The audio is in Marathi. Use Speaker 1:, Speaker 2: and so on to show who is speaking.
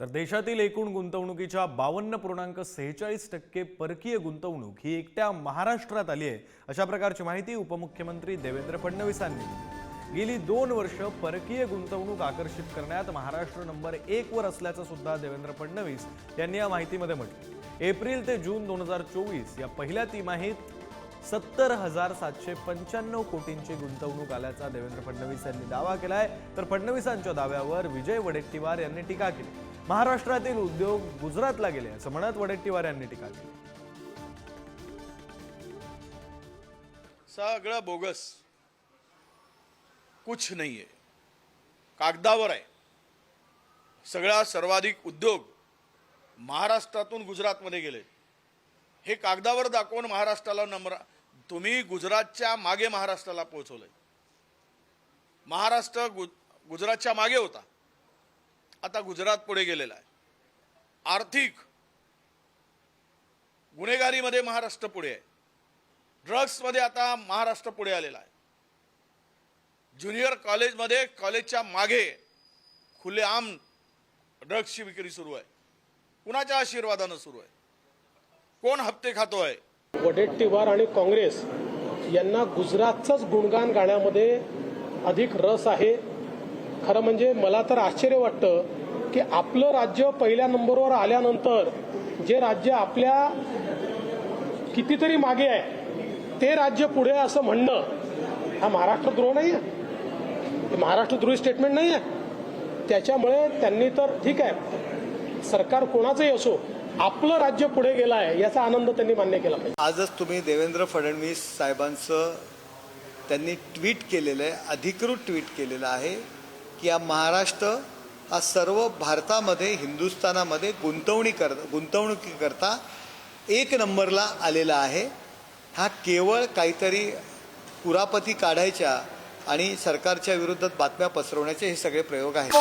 Speaker 1: तर देशातील एकूण गुंतवणुकीच्या बावन्न पूर्णांक सेहेचाळीस टक्के परकीय गुंतवणूक ही एकट्या महाराष्ट्रात आली आहे. अशा प्रकारची माहिती उपमुख्यमंत्री देवेंद्र फडणवीसांनी दिली. गेली दोन वर्ष परकीय गुंतवणूक आकर्षित करण्यात महाराष्ट्र नंबर एक वर असल्याचं सुद्धा देवेंद्र फडणवीस यांनी या माहितीमध्ये म्हटलं एप्रिल ते जून दोन हजार चोवीस या पहिल्या तिमाहीत सत्तर हजार सातशे पंच्याण्णव कोटींची गुंतवणूक आल्याचा देवेंद्र फडणवीस यांनी दावा केलाय. तर फडणवीसांच्या दाव्यावर विजय वडेट्टीवार यांनी टीका केली. महाराष्ट्रातील उद्योग गुजरातला गेले असं म्हणत वडेट्टीवार यांनी टीका केली.
Speaker 2: सगळं बोगस. कुछ नाही आहे कागदावर आहे. सगळा सर्वाधिक उद्योग महाराष्ट्रातून गुजरातमध्ये गेले. हे कागदावर दाखवून महाराष्ट्राला नम्र तुम्ही गुजरातच्या मागे महाराष्ट्राला पोहोचवलं महाराष्ट्र गु गुजरातच्या मागे होता. आता गुजरात पुढे गेलेला आहे. आर्थिक गुन्हेगारीमध्ये महाराष्ट्र पुढे आहे. ड्रग्समध्ये आता महाराष्ट्र पुढे आलेला आहे. ज्युनियर कॉलेजमध्ये कॉलेजच्या मागे खुलेआम ड्रग्सची विक्री सुरू आहे. कुणाच्या आशीर्वादानं सुरू आहे? कोण हप्ते खातो आहे?
Speaker 3: वडेट्टीवार आणि काँग्रेस यांना गुजरातचंच गुणगान गाण्यामध्ये अधिक रस आहे. खरं म्हणजे मला तर आश्चर्य वाटतं की आपलं राज्य पहिल्या नंबरवर आल्यानंतर जे राज्य आपल्या कितीतरी मागे आहे ते राज्य पुढे आहे असं म्हणणं हा महाराष्ट्रद्रोह नाही आहे. हे महाराष्ट्रद्रोही स्टेटमेंट नाही आहे. त्याच्यामुळे त्यांनी तर ठीक आहे सरकार कोणाचंही असो आपलं राज्य पुढे गेलं आहे याचा आनंद त्यांनी मान्य केला पाहिजे.
Speaker 4: आजच तुम्ही देवेंद्र फडणवीस साहेबांचं त्यांनी ट्विट केलेलं आहे अधिकृत ट्विट केलेलं आहे. की हा महाराष्ट्र हा सर्व भारतामध्ये हिंदुस्थानामध्ये गुंतवणी कर गुंतवणुकीकरता एक नंबरला आलेला आहे. हा केवळ काहीतरी कुरापती काढायच्या आणि सरकारच्या विरोधात बातम्या पसरवण्याचे हे सगळे प्रयोग आहेत.